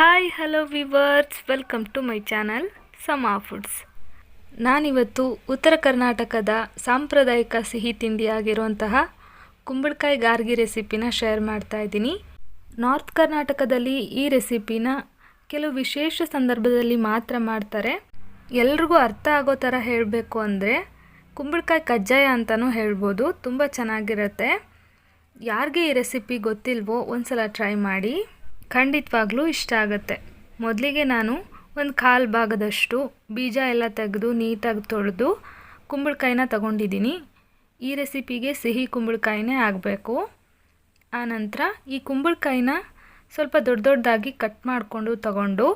Hi hello viewers welcome to my channel Sama foods ನಾನಿವತ್ತು ಉತ್ತರ ಕರ್ನಾಟಕದ ಸಾಂಪ್ರದಾಯಿಕ ಸಿಹಿ ತಿಂಡಿಯಾಗಿರುವಂತಹ ಕುಂಬಳಕಾಯಿ ಗಾರ್ಗಿ ರೆಸಿಪಿನ ಶೇರ್ ಮಾಡ್ತಾ ಇದ್ದೀನಿ. ನಾರ್ತ್ ಕರ್ನಾಟಕದಲ್ಲಿ ಈ ರೆಸಿಪಿನ ಕೆಲವು ವಿಶೇಷ ಸಂದರ್ಭದಲ್ಲಿ ಮಾತ್ರ ಮಾಡ್ತಾರೆ. ಎಲ್ರಿಗೂ ಅರ್ಥ ಆಗೋ ಥರ ಹೇಳಬೇಕು ಅಂದರೆ ಕುಂಬಳಕಾಯಿ ಕಜ್ಜಾಯ ಅಂತಲೂ ಹೇಳ್ಬೋದು. ತುಂಬ ಚೆನ್ನಾಗಿರುತ್ತೆ. ಯಾರಿಗೆ ಈ ರೆಸಿಪಿ ಗೊತ್ತಿಲ್ವೋ ಒಂದು ಸಲ ಟ್ರೈ ಮಾಡಿ. ಖಂಡಿತವಾಗ್ಲೂ ಇಷ್ಟ ಆಗುತ್ತೆ. ಮೊದಲಿಗೆ ನಾನು ಒಂದು ಕಾಲು ಭಾಗದಷ್ಟು ಬೀಜ ಎಲ್ಲ ತೆಗೆದು ನೀಟಾಗಿ ತೊಳೆದು ಕುಂಬಳಕಾಯಿನ ತಗೊಂಡಿದ್ದೀನಿ ಈ ರೆಸಿಪಿಗೆ ಸಿಹಿ ಕುಂಬಳಕಾಯಿನೇ ಆಗಬೇಕು. ಆನಂತರ ಈ ಕುಂಬಳಕಾಯಿನ ಸ್ವಲ್ಪ ದೊಡ್ಡ ದೊಡ್ಡದಾಗಿ ಕಟ್ ಮಾಡಿಕೊಂಡು ತಗೊಂಡು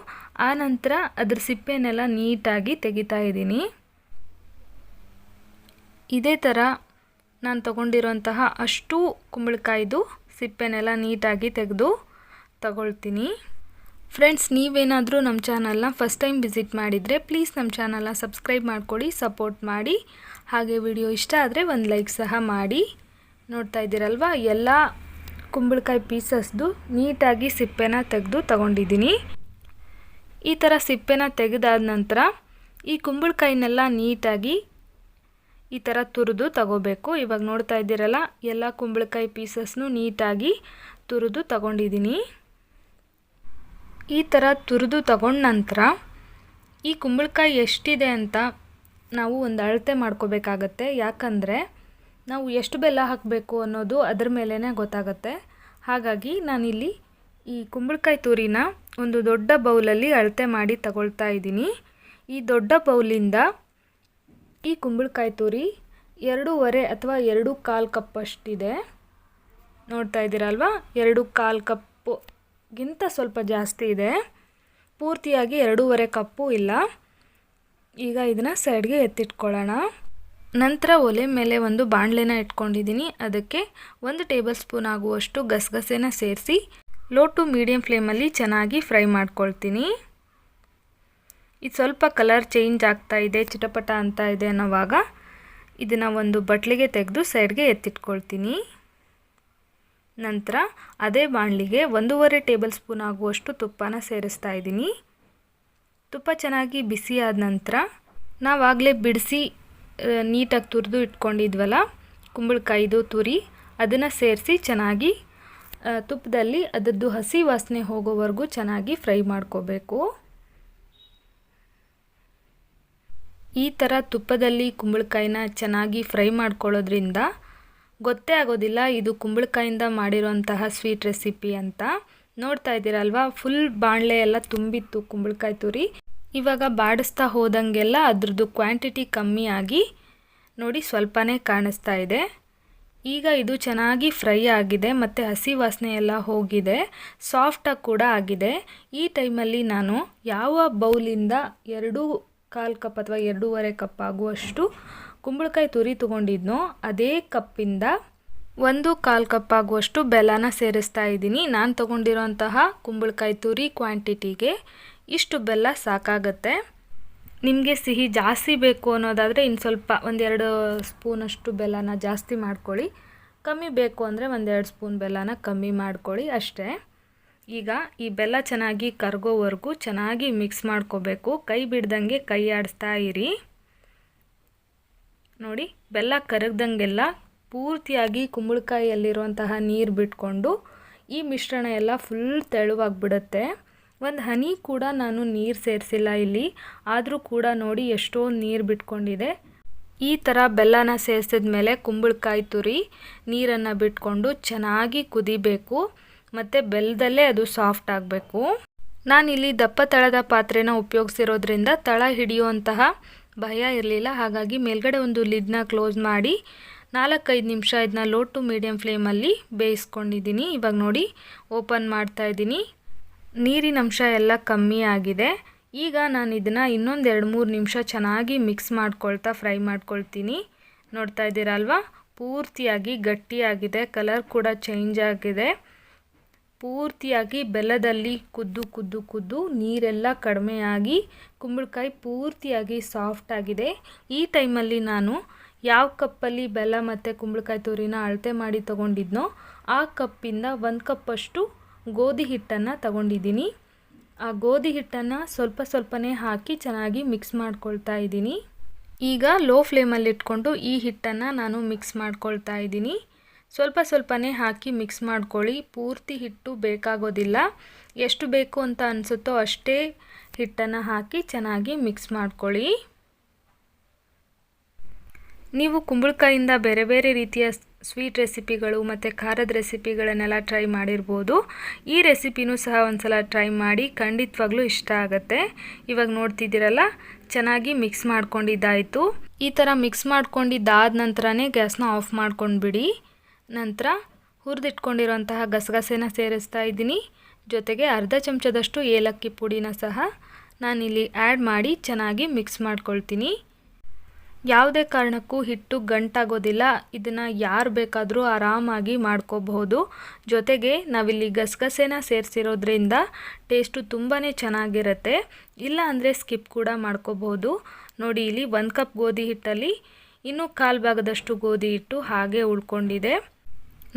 ಆನಂತರ ಅದ್ರ ಸಿಪ್ಪೆನೆಲ್ಲ ನೀಟಾಗಿ ತೆಗಿತಾ ಇದ್ದೀನಿ. ಇದೇ ಥರ ನಾನು ತಗೊಂಡಿರೋಂತಹ ಅಷ್ಟು ಕುಂಬಳಕಾಯ್ದು ಸಿಪ್ಪೆನೆಲ್ಲ ನೀಟಾಗಿ ತೆಗೆದು ತಗೊಳ್ತೀನಿ. ಫ್ರೆಂಡ್ಸ್ ನೀವೇನಾದರೂ ನಮ್ಮ ಚಾನಲ್ನ ಫಸ್ಟ್ ಟೈಮ್ ವಿಸಿಟ್ ಮಾಡಿದರೆ ಪ್ಲೀಸ್ ನಮ್ಮ ಚಾನಲ್ನ ಸಬ್ಸ್ಕ್ರೈಬ್ ಮಾಡ್ಕೊಳ್ಳಿ ಸಪೋರ್ಟ್ ಮಾಡಿ. ಹಾಗೆ ವಿಡಿಯೋ ಇಷ್ಟ ಆದರೆ ಒಂದು ಲೈಕ್ ಸಹ ಮಾಡಿ. ನೋಡ್ತಾ ಇದ್ದೀರಲ್ವ? ಎಲ್ಲ ಕುಂಬಳಕಾಯಿ ಪೀಸಸ್ದು ನೀಟಾಗಿ ಸಿಪ್ಪೆನ ತೆಗೆದು ತಗೊಂಡಿದ್ದೀನಿ. ಈ ಥರ ಸಿಪ್ಪೆನ ತೆಗೆದಾದ ನಂತರ ಈ ಕುಂಬಳಕಾಯಿನೆಲ್ಲ ನೀಟಾಗಿ ಈ ಥರ ತುರಿದು ತಗೋಬೇಕು. ಇವಾಗ ನೋಡ್ತಾ ಇದ್ದೀರಲ್ಲ, ಎಲ್ಲ ಕುಂಬಳಕಾಯಿ ಪೀಸಸ್ನು ನೀಟಾಗಿ ತುರಿದು ತಗೊಂಡಿದ್ದೀನಿ. ಈ ಥರ ತುರಿದು ತಗೊಂಡ ನಂತರ ಈ ಕುಂಬಳಕಾಯಿ ಎಷ್ಟಿದೆ ಅಂತ ನಾವು ಒಂದು ಅಳತೆ ಮಾಡ್ಕೋಬೇಕಾಗತ್ತೆ. ಯಾಕಂದರೆ ನಾವು ಎಷ್ಟು ಬೆಲ್ಲ ಹಾಕಬೇಕು ಅನ್ನೋದು ಅದ್ರ ಮೇಲೇ ಗೊತ್ತಾಗುತ್ತೆ. ಹಾಗಾಗಿ ನಾನಿಲ್ಲಿ ಈ ಕುಂಬಳಕಾಯಿ ತುರಿನ ಒಂದು ದೊಡ್ಡ ಬೌಲಲ್ಲಿ ಅಳತೆ ಮಾಡಿ ತಗೊಳ್ತಾ ಇದ್ದೀನಿ. ಈ ದೊಡ್ಡ ಬೌಲಿಂದ ಈ ಕುಂಬಳಕಾಯಿ ತುರಿ ಎರಡೂವರೆ ಅಥವಾ ಎರಡು ಕಾಲು ಕಪ್ಪಷ್ಟಿದೆ ನೋಡ್ತಾ ಇದ್ದೀರಲ್ವಾ? ಎರಡು ಕಾಲು ಕಪ್ಪುಗಿಂತ ಸ್ವಲ್ಪ ಜಾಸ್ತಿ ಇದೆ. ಪೂರ್ತಿಯಾಗಿ ಎರಡೂವರೆ ಕಪ್ಪು ಇಲ್ಲ. ಈಗ ಇದನ್ನು ಸೈಡ್ಗೆ ಎತ್ತಿಟ್ಕೊಳ್ಳೋಣ. ನಂತರ ಒಲೆ ಮೇಲೆ ಒಂದು ಬಾಣಲೆನ ಇಟ್ಕೊಂಡಿದ್ದೀನಿ. ಅದಕ್ಕೆ ಒಂದು ಟೇಬಲ್ ಸ್ಪೂನ್ ಆಗುವಷ್ಟು ಗಸಗಸೆನ ಸೇರಿಸಿ ಲೋ ಟು ಮೀಡಿಯಮ್ ಫ್ಲೇಮಲ್ಲಿ ಚೆನ್ನಾಗಿ ಫ್ರೈ ಮಾಡ್ಕೊಳ್ತೀನಿ. ಇದು ಸ್ವಲ್ಪ ಕಲರ್ ಚೇಂಜ್ ಆಗ್ತಾ ಇದೆ, ಚಿಟಪಟ ಅಂತ ಇದೆ ಅನ್ನೋವಾಗ ಇದನ್ನು ಒಂದು ಬಟ್ಲಿಗೆ ತೆಗೆದು ಸೈಡ್ಗೆ ಎತ್ತಿಟ್ಕೊಳ್ತೀನಿ. ನಂತರ ಅದೇ ಬಾಣಲಿಗೆ ಒಂದೂವರೆ ಟೇಬಲ್ ಸ್ಪೂನ್ ಆಗುವಷ್ಟು ತುಪ್ಪನ ಸೇರಿಸ್ತಾ ಇದ್ದೀನಿ. ತುಪ್ಪ ಚೆನ್ನಾಗಿ ಬಿಸಿ ಆದ ನಂತರ ನಾವಾಗಲೇ ಬಿಡಿಸಿ ನೀಟಾಗಿ ತುರಿದು ಇಟ್ಕೊಂಡಿದ್ವಲ್ಲ, ಕುಂಬಳಕಾಯಿದು ತುರಿ, ಅದನ್ನು ಸೇರಿಸಿ ಚೆನ್ನಾಗಿ ತುಪ್ಪದಲ್ಲಿ ಅದರದ್ದು ಹಸಿ ವಾಸನೆ ಹೋಗೋವರೆಗೂ ಚೆನ್ನಾಗಿ ಫ್ರೈ ಮಾಡ್ಕೋಬೇಕು. ಈ ಥರ ತುಪ್ಪದಲ್ಲಿ ಕುಂಬಳಕಾಯಿನ ಚೆನ್ನಾಗಿ ಫ್ರೈ ಮಾಡ್ಕೊಳ್ಳೋದ್ರಿಂದ ಗೊತ್ತೇ ಆಗೋದಿಲ್ಲ. ಇದು ಕುಂಬಳಕಾಯಿಂದ ಮಾಡಿರೋಂತಹ ಸ್ವೀಟ್ ರೆಸಿಪಿ ಅಂತ. ನೋಡ್ತಾ ಇದ್ದೀರಲ್ವಾ? ಫುಲ್ ಬಾಣಲೆ ಎಲ್ಲ ತುಂಬಿತ್ತು ಕುಂಬಳಕಾಯಿ ತುರಿ. ಇವಾಗ ಬಾಡಿಸ್ತಾ ಹೋದಂಗೆಲ್ಲ ಅದ್ರದ್ದು ಕ್ವಾಂಟಿಟಿ ಕಮ್ಮಿ ಆಗಿ ನೋಡಿ ಸ್ವಲ್ಪನೇ ಕಾಣಿಸ್ತಾ ಇದೆ. ಈಗ ಇದು ಚೆನ್ನಾಗಿ ಫ್ರೈ ಆಗಿದೆ ಮತ್ತು ಹಸಿ ವಾಸನೆ ಎಲ್ಲ ಹೋಗಿದೆ. ಸಾಫ್ಟಾಗಿ ಕೂಡ ಆಗಿದೆ. ಈ ಟೈಮಲ್ಲಿ ನಾನು ಯಾವ ಬೌಲಿಂದ ಎರಡೂ ಕಾಲು ಕಪ್ ಅಥವಾ ಎರಡೂವರೆ ಕಪ್ ಆಗುವಷ್ಟು ಕುಂಬಳಕಾಯಿ ತುರಿ ತೊಗೊಂಡಿದ್ನೋ, ಅದೇ ಕಪ್ಪಿಂದ ಒಂದು ಕಾಲು ಕಪ್ ಆಗುವಷ್ಟು ಬೆಲ್ಲನ ಸೇರಿಸ್ತಾ ಇದ್ದೀನಿ. ನಾನು ತೊಗೊಂಡಿರೋಂತಹ ಕುಂಬಳಕಾಯಿ ತುರಿ ಕ್ವಾಂಟಿಟಿಗೆ ಇಷ್ಟು ಬೆಲ್ಲ ಸಾಕಾಗತ್ತೆ. ನಿಮಗೆ ಸಿಹಿ ಜಾಸ್ತಿ ಬೇಕು ಅನ್ನೋದಾದರೆ ಇನ್ನು ಸ್ವಲ್ಪ ಒಂದೆರಡು ಸ್ಪೂನಷ್ಟು ಬೆಲ್ಲನ ಜಾಸ್ತಿ ಮಾಡ್ಕೊಳ್ಳಿ. ಕಮ್ಮಿ ಬೇಕು ಅಂದರೆ ಒಂದೆರಡು ಸ್ಪೂನ್ ಬೆಲ್ಲನ ಕಮ್ಮಿ ಮಾಡ್ಕೊಳ್ಳಿ ಅಷ್ಟೇ. ಈಗ ಈ ಬೆಲ್ಲ ಚೆನ್ನಾಗಿ ಕರಗೋವರೆಗೂ ಚೆನ್ನಾಗಿ ಮಿಕ್ಸ್ ಮಾಡ್ಕೋಬೇಕು. ಕೈ ಬಿಡ್ದಂಗೆ ಕೈ ಆಡಿಸ್ತಾ ಇರಿ. ನೋಡಿ, ಬೆಲ್ಲ ಕರಗ್ದಂಗೆಲ್ಲ ಪೂರ್ತಿಯಾಗಿ ಕುಂಬಳಕಾಯಿಯಲ್ಲಿರುವಂತಹ ನೀರು ಬಿಟ್ಕೊಂಡು ಈ ಮಿಶ್ರಣ ಎಲ್ಲ ಫುಲ್ ತೆಳುವಾಗಿಬಿಡುತ್ತೆ. ಒಂದು ಹನಿ ಕೂಡ ನಾನು ನೀರು ಸೇರಿಸಿಲ್ಲ ಇಲ್ಲಿ. ಆದರೂ ಕೂಡ ನೋಡಿ ಎಷ್ಟೋ ನೀರು ಬಿಟ್ಕೊಂಡಿದೆ. ಈ ಥರ ಬೆಲ್ಲನ ಸೇರಿಸಿದ ಮೇಲೆ ಕುಂಬಳಕಾಯಿ ತುರಿ, ನೀರನ್ನು ಬಿಟ್ಕೊಂಡು ಚೆನ್ನಾಗಿ ಕುದಿಬೇಕು. ಮತ್ತು ಬೆಲ್ಲದಲ್ಲೇ ಅದು ಸಾಫ್ಟ್ ಆಗಬೇಕು. ನಾನಿಲ್ಲಿ ದಪ್ಪ ತಳದ ಪಾತ್ರೆನ ಉಪಯೋಗಿಸಿರೋದ್ರಿಂದ ತಳ ಹಿಡಿಯುವಂತಹ ಭಯ ಇರಲಿಲ್ಲ. ಹಾಗಾಗಿ ಮೇಲ್ಗಡೆ ಒಂದು ಲಿಡ್ನ ಕ್ಲೋಸ್ ಮಾಡಿ ನಾಲ್ಕೈದು ನಿಮಿಷ ಇದನ್ನ ಲೋ ಟು ಮೀಡಿಯಮ್ ಫ್ಲೇಮಲ್ಲಿ ಬೇಯಿಸ್ಕೊಂಡಿದ್ದೀನಿ. ಇವಾಗ ನೋಡಿ, ಓಪನ್ ಮಾಡ್ತಾ ಇದ್ದೀನಿ. ನೀರಿನ ಅಂಶ ಎಲ್ಲ ಕಮ್ಮಿ ಆಗಿದೆ. ಈಗ ನಾನು ಇದನ್ನು ಇನ್ನೊಂದು ಎರಡು ಮೂರು ನಿಮಿಷ ಚೆನ್ನಾಗಿ ಮಿಕ್ಸ್ ಮಾಡ್ಕೊಳ್ತಾ ಫ್ರೈ ಮಾಡ್ಕೊಳ್ತೀನಿ. ನೋಡ್ತಾ ಇದ್ದೀರಲ್ವಾ? ಪೂರ್ತಿಯಾಗಿ ಗಟ್ಟಿಯಾಗಿದೆ. ಕಲರ್ ಕೂಡ ಚೇಂಜ್ ಆಗಿದೆ. ಪೂರ್ತಿಯಾಗಿ ಬೆಲ್ಲದಲ್ಲಿ ಕುದ್ದು ಕುದ್ದು ಕುದ್ದು ನೀರೆಲ್ಲ ಕಡಿಮೆಯಾಗಿ ಕುಂಬಳಕಾಯಿ ಪೂರ್ತಿಯಾಗಿ ಸಾಫ್ಟ್ ಆಗಿದೆ. ಈ ಟೈಮಲ್ಲಿ ನಾನು ಯಾವ ಕಪ್ಪಲ್ಲಿ ಬೆಲ್ಲ ಮತ್ತು ಕುಂಬಳಕಾಯಿ ತುರಿನ ಅಳತೆ ಮಾಡಿ ತೊಗೊಂಡಿದ್ನೋ ಆ ಕಪ್ಪಿಂದ ಒಂದು ಕಪ್ಪಷ್ಟು ಗೋಧಿ ಹಿಟ್ಟನ್ನು ತಗೊಂಡಿದ್ದೀನಿ. ಆ ಗೋಧಿ ಹಿಟ್ಟನ್ನು ಸ್ವಲ್ಪ ಸ್ವಲ್ಪನೇ ಹಾಕಿ ಚೆನ್ನಾಗಿ ಮಿಕ್ಸ್ ಮಾಡ್ಕೊಳ್ತಾ ಇದ್ದೀನಿ. ಈಗ ಲೋ ಫ್ಲೇಮಲ್ಲಿಟ್ಕೊಂಡು ಈ ಹಿಟ್ಟನ್ನು ನಾನು ಮಿಕ್ಸ್ ಮಾಡ್ಕೊಳ್ತಾ ಇದ್ದೀನಿ. ಸ್ವಲ್ಪ ಸ್ವಲ್ಪನೇ ಹಾಕಿ ಮಿಕ್ಸ್ ಮಾಡ್ಕೊಳ್ಳಿ. ಪೂರ್ತಿ ಹಿಟ್ಟು ಬೇಕಾಗೋದಿಲ್ಲ. ಎಷ್ಟು ಬೇಕು ಅಂತ ಅನಿಸುತ್ತೋ ಅಷ್ಟೇ ಹಿಟ್ಟನ್ನು ಹಾಕಿ ಚೆನ್ನಾಗಿ ಮಿಕ್ಸ್ ಮಾಡ್ಕೊಳ್ಳಿ. ನೀವು ಕುಂಬಳಕಾಯಿಂದ ಬೇರೆ ಬೇರೆ ರೀತಿಯ ಸ್ವೀಟ್ ರೆಸಿಪಿಗಳು ಮತ್ತು ಖಾರದ ರೆಸಿಪಿಗಳನ್ನೆಲ್ಲ ಟ್ರೈ ಮಾಡಿರ್ಬೋದು. ಈ ರೆಸಿಪಿನೂ ಸಹ ಒಂದ್ಸಲ ಟ್ರೈ ಮಾಡಿ ಖಂಡಿತವಾಗ್ಲೂ ಇಷ್ಟ ಆಗುತ್ತೆ. ಇವಾಗ ನೋಡ್ತಿದ್ದೀರಲ್ಲ, ಚೆನ್ನಾಗಿ ಮಿಕ್ಸ್ ಮಾಡ್ಕೊಂಡಿದ್ದಾಯಿತು. ಈ ಥರ ಮಿಕ್ಸ್ ಮಾಡ್ಕೊಂಡಿದ್ದಾದ ನಂತರನೇ ಗ್ಯಾಸ್ನ ಆಫ್ ಮಾಡ್ಕೊಂಡ್ಬಿಡಿ. ನಂತರ ಹುರಿದಿಟ್ಕೊಂಡಿರುವಂತಹ ಗಸಗಸೆನ ಸೇರಿಸ್ತಾ ಇದ್ದೀನಿ. ಜೊತೆಗೆ ಅರ್ಧ ಚಮಚದಷ್ಟು ಏಲಕ್ಕಿ ಪುಡಿನ ಸಹ ನಾನಿಲ್ಲಿ ಆ್ಯಡ್ ಮಾಡಿ ಚೆನ್ನಾಗಿ ಮಿಕ್ಸ್ ಮಾಡ್ಕೊಳ್ತೀನಿ. ಯಾವುದೇ ಕಾರಣಕ್ಕೂ ಹಿಟ್ಟು ಗಂಟಾಗೋದಿಲ್ಲ. ಇದನ್ನು ಯಾರು ಬೇಕಾದರೂ ಆರಾಮಾಗಿ ಮಾಡ್ಕೋಬಹುದು. ಜೊತೆಗೆ ನಾವಿಲ್ಲಿ ಗಸಗಸೆನ ಸೇರಿಸಿರೋದ್ರಿಂದ ಟೇಸ್ಟು ತುಂಬಾ ಚೆನ್ನಾಗಿರುತ್ತೆ. ಇಲ್ಲ ಅಂದರೆ ಸ್ಕಿಪ್ ಕೂಡ ಮಾಡ್ಕೋಬಹುದು. ನೋಡಿ, ಇಲ್ಲಿ ಒಂದು ಕಪ್ ಗೋಧಿ ಹಿಟ್ಟಲ್ಲಿ ಇನ್ನೂ ಕಾಲು ಭಾಗದಷ್ಟು ಗೋಧಿ ಹಿಟ್ಟು ಹಾಗೆ ಉಳ್ಕೊಂಡಿದೆ.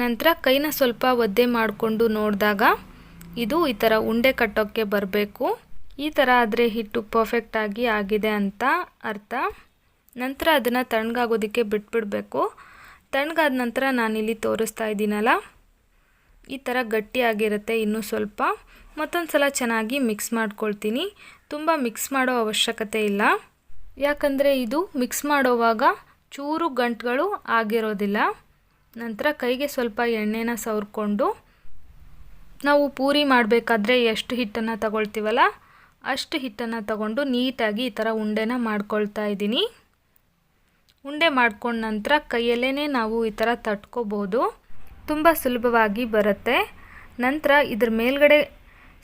ನಂತರ ಕೈನ ಸ್ವಲ್ಪ ಒದ್ದೆ ಮಾಡಿಕೊಂಡು ನೋಡಿದಾಗ ಇದು ಈ ಥರ ಉಂಡೆ ಕಟ್ಟೋಕ್ಕೆ ಬರಬೇಕು. ಈ ಥರ ಆದರೆ ಹಿಟ್ಟು ಪರ್ಫೆಕ್ಟಾಗಿ ಆಗಿದೆ ಅಂತ ಅರ್ಥ. ನಂತರ ಅದನ್ನು ತಣ್ಣಗಾಗೋದಕ್ಕೆ ಬಿಟ್ಬಿಡಬೇಕು. ತಣ್ಣಗಾದ ನಂತರ ನಾನಿಲ್ಲಿ ತೋರಿಸ್ತಾ ಇದ್ದೀನಲ್ಲ, ಈ ಥರ ಗಟ್ಟಿಯಾಗಿರುತ್ತೆ ಇನ್ನೂ ಸ್ವಲ್ಪ. ಮತ್ತೊಂದು ಸಲ ಚೆನ್ನಾಗಿ ಮಿಕ್ಸ್ ಮಾಡ್ಕೊಳ್ತೀನಿ. ತುಂಬ ಮಿಕ್ಸ್ ಮಾಡೋ ಅವಶ್ಯಕತೆ ಇಲ್ಲ. ಯಾಕಂದರೆ ಇದು ಮಿಕ್ಸ್ ಮಾಡೋವಾಗ ಚೂರು ಗಂಟುಗಳು ಆಗಿರೋದಿಲ್ಲ. ನಂತರ ಕೈಗೆ ಸ್ವಲ್ಪ ಎಣ್ಣೆನ ಸವರ್ಕೊಂಡು ನಾವು ಪೂರಿ ಮಾಡಬೇಕಾದ್ರೆ ಎಷ್ಟು ಹಿಟ್ಟನ್ನು ತಗೊಳ್ತೀವಲ್ಲ ಅಷ್ಟು ಹಿಟ್ಟನ್ನು ತಗೊಂಡು ನೀಟಾಗಿ ಈ ಥರ ಉಂಡೆನ ಮಾಡ್ಕೊಳ್ತಾ ಇದ್ದೀನಿ. ಉಂಡೆ ಮಾಡ್ಕೊಂಡ ನಂತರ ಕೈಯಲ್ಲೇ ನಾವು ಈ ಥರ ತಟ್ಕೋಬೋದು. ತುಂಬ ಸುಲಭವಾಗಿ ಬರುತ್ತೆ. ನಂತರ ಇದ್ರ ಮೇಲ್ಗಡೆ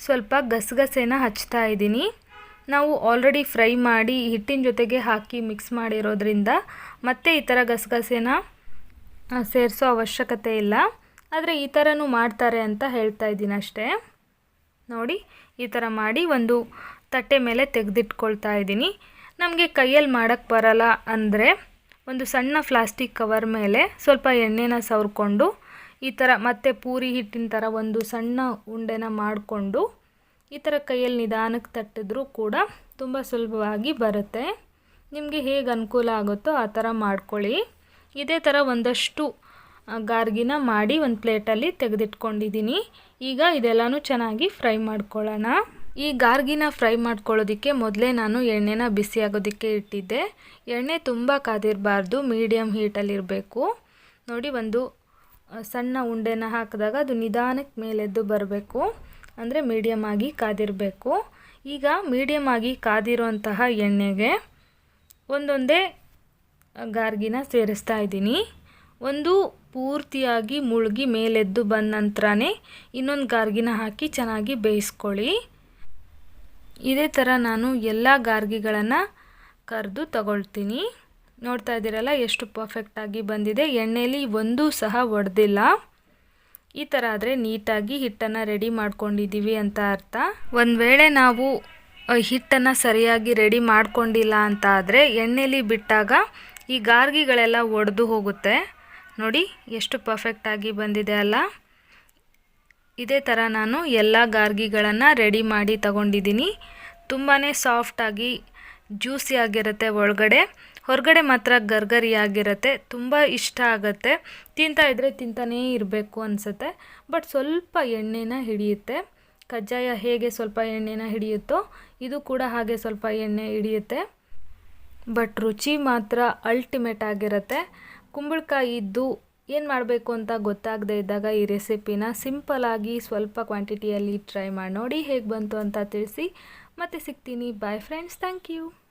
ಸ್ವಲ್ಪ ಗಸಗಸೆನ ಹಚ್ತಾ ಇದ್ದೀನಿ. ನಾವು ಆಲ್ರೆಡಿ ಫ್ರೈ ಮಾಡಿ ಹಿಟ್ಟಿನ ಜೊತೆಗೆ ಹಾಕಿ ಮಿಕ್ಸ್ ಮಾಡಿರೋದ್ರಿಂದ ಮತ್ತೆ ಈ ಥರ ಗಸಗಸೆನ ಸೇರಿಸೋ ಅವಶ್ಯಕತೆ ಇಲ್ಲ. ಆದರೆ ಈ ಥರನೂ ಮಾಡ್ತಾರೆ ಅಂತ ಹೇಳ್ತಾ ಇದ್ದೀನಿ ಅಷ್ಟೇ. ನೋಡಿ, ಈ ಥರ ಮಾಡಿ ಒಂದು ತಟ್ಟೆ ಮೇಲೆ ತೆಗೆದಿಟ್ಕೊಳ್ತಾ ಇದ್ದೀನಿ. ನಮಗೆ ಕೈಯಲ್ಲಿ ಮಾಡೋಕ್ಕೆ ಬರಲ್ಲ ಅಂದರೆ ಒಂದು ಸಣ್ಣ ಪ್ಲಾಸ್ಟಿಕ್ ಕವರ್ ಮೇಲೆ ಸ್ವಲ್ಪ ಎಣ್ಣೆನ ಸವರ್ಕೊಂಡು, ಈ ಥರ ಮತ್ತೆ ಪೂರಿ ಹಿಟ್ಟಿನ ಥರ ಒಂದು ಸಣ್ಣ ಉಂಡೆನ ಮಾಡಿಕೊಂಡು, ಈ ಥರ ಕೈಯಲ್ಲಿ ನಿಧಾನಕ್ಕೆ ತಟ್ಟಿದ್ರೂ ಕೂಡ ತುಂಬ ಸುಲಭವಾಗಿ ಬರುತ್ತೆ. ನಿಮಗೆ ಹೇಗೆ ಅನುಕೂಲ ಆಗುತ್ತೋ ಆ ಥರ ಮಾಡ್ಕೊಳ್ಳಿ. ಇದೇ ಥರ ಒಂದಷ್ಟು ಗಾರ್ಗಿನ ಮಾಡಿ ಒಂದು ಪ್ಲೇಟಲ್ಲಿ ತೆಗೆದಿಟ್ಕೊಂಡಿದ್ದೀನಿ. ಈಗ ಇದೆಲ್ಲನೂ ಚೆನ್ನಾಗಿ ಫ್ರೈ ಮಾಡ್ಕೊಳ್ಳೋಣ. ಈ ಗಾರ್ಗಿನ ಫ್ರೈ ಮಾಡ್ಕೊಳ್ಳೋದಕ್ಕೆ ಮೊದಲೇ ನಾನು ಎಣ್ಣೆನ ಬಿಸಿ ಆಗೋದಕ್ಕೆ ಇಟ್ಟಿದ್ದೆ. ಎಣ್ಣೆ ತುಂಬ ಕಾದಿರಬಾರ್ದು ಮೀಡಿಯಮ್ ಹೀಟಲ್ಲಿರಬೇಕು ನೋಡಿ, ಒಂದು ಸಣ್ಣ ಉಂಡೆನ ಹಾಕಿದಾಗ ಅದು ನಿಧಾನಕ್ಕೆ ಮೇಲೆದ್ದು ಬರಬೇಕು. ಅಂದರೆ ಮೀಡಿಯಮ್ ಆಗಿ ಕಾದಿರಬೇಕು. ಈಗ ಮೀಡಿಯಮ್ ಆಗಿ ಕಾದಿರುವಂತಹ ಎಣ್ಣೆಗೆ ಒಂದೊಂದೇ ಗಾರ್ಗಿನ ಸೇರಿಸ್ತಾ ಇದ್ದೀನಿ. ಒಂದು ಪೂರ್ತಿಯಾಗಿ ಮುಳುಗಿ ಮೇಲೆದ್ದು ಬಂದ ನಂತರನೇ ಇನ್ನೊಂದು ಗಾರ್ಗಿನ ಹಾಕಿ ಚೆನ್ನಾಗಿ ಬೇಯಿಸ್ಕೊಳ್ಳಿ. ಇದೇ ಥರ ನಾನು ಎಲ್ಲ ಗಾರ್ಗಿಗಳನ್ನು ಕರೆದು ತಗೊಳ್ತೀನಿ. ನೋಡ್ತಾ ಇದ್ದೀರಲ್ಲ ಎಷ್ಟು ಪರ್ಫೆಕ್ಟಾಗಿ ಬಂದಿದೆ. ಎಣ್ಣೆಯಲ್ಲಿ ಒಂದೂ ಸಹ ಒಡೆದಿಲ್ಲ. ಈ ಥರ ಆದರೆ ನೀಟಾಗಿ ಹಿಟ್ಟನ್ನು ರೆಡಿ ಮಾಡ್ಕೊಂಡಿದ್ದೀವಿ ಅಂತ ಅರ್ಥ. ಒಂದು ವೇಳೆ ನಾವು ಹಿಟ್ಟನ್ನು ಸರಿಯಾಗಿ ರೆಡಿ ಮಾಡ್ಕೊಂಡಿಲ್ಲ ಅಂತ ಆದರೆ ಎಣ್ಣೆಲಿ ಬಿಟ್ಟಾಗ ಈ ಗಾರ್ಗಿಗಳೆಲ್ಲ ಒಡೆದು ಹೋಗುತ್ತೆ. ನೋಡಿ, ಎಷ್ಟು ಪರ್ಫೆಕ್ಟಾಗಿ ಬಂದಿದೆ ಅಲ್ಲ. ಇದೇ ಥರ ನಾನು ಎಲ್ಲ ಗಾರ್ಗಿಗಳನ್ನು ರೆಡಿ ಮಾಡಿ ತಗೊಂಡಿದ್ದೀನಿ. ತುಂಬಾ ಸಾಫ್ಟಾಗಿ ಜ್ಯೂಸಿ ಆಗಿರುತ್ತೆ ಒಳಗಡೆ. ಹೊರಗಡೆ ಮಾತ್ರ ಗರ್ಗರಿಯಾಗಿರುತ್ತೆ. ತುಂಬ ಇಷ್ಟ ಆಗುತ್ತೆ. ತಿಂತಾ ಇದ್ದರೆ ತಿಂತಾನೇ ಇರಬೇಕು ಅನಿಸುತ್ತೆ. ಬಟ್ ಸ್ವಲ್ಪ ಎಣ್ಣೆನ ಹಿಡಿಯುತ್ತೆ. ಕಜ್ಜಾಯ ಹೇಗೆ ಸ್ವಲ್ಪ ಎಣ್ಣೆನ ಹಿಡಿಯುತ್ತೋ, ಇದು ಕೂಡ ಹಾಗೆ ಸ್ವಲ್ಪ ಎಣ್ಣೆ ಹಿಡಿಯುತ್ತೆ. ಬಟ್ ರುಚಿ ಮಾತ್ರ ಅಲ್ಟಿಮೇಟ್ ಆಗಿರುತ್ತೆ. ಕುಂಬಳಕಾಯಿ ಇದ್ದು ಏನು ಮಾಡಬೇಕು ಅಂತ ಗೊತ್ತಾಗದೇ ಇದ್ದಾಗ ಈ ರೆಸಿಪಿನ ಸಿಂಪಲಾಗಿ ಸ್ವಲ್ಪ ಕ್ವಾಂಟಿಟಿಯಲ್ಲಿ ಟ್ರೈ ಮಾಡಿ ನೋಡಿ ಹೇಗೆ ಬಂತು ಅಂತ ತಿಳಿಸಿ. ಮತ್ತೆ ಸಿಗ್ತೀನಿ. Bye friends thank you